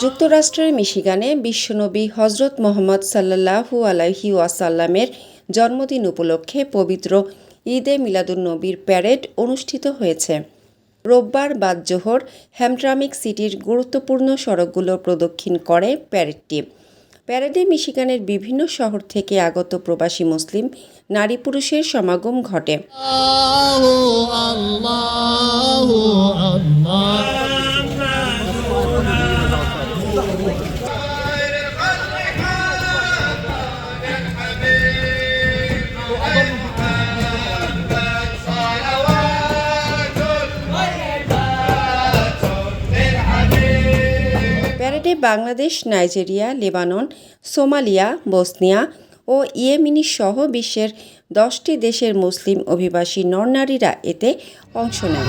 যুক্তরাষ্ট্রের মিশিগানে বিশ্বনবী হজরত মোহাম্মদ সাল্লাল্লাহু আলাইহি ওয়াসাল্লামের জন্মদিন উপলক্ষে পবিত্র ঈদে মিলাদুন্নবীর প্যারেড অনুষ্ঠিত হয়েছে। রোববার বাদ জোহর হ্যামট্রামিক সিটির গুরুত্বপূর্ণ সড়কগুলো প্রদক্ষিণ করে প্যারেডটি। প্যারেডে মিশিগানের বিভিন্ন শহর থেকে আগত প্রবাসী মুসলিম নারী পুরুষের সমাগম ঘটে। প্যারেডে Bangladesh, Nigeria, Lebanon, Somalia, Bosnia ও ইয়েমিনি সহ বিশ্বের দশটি দেশের মুসলিম অভিবাসী নরনারীরা এতে অংশ নেন।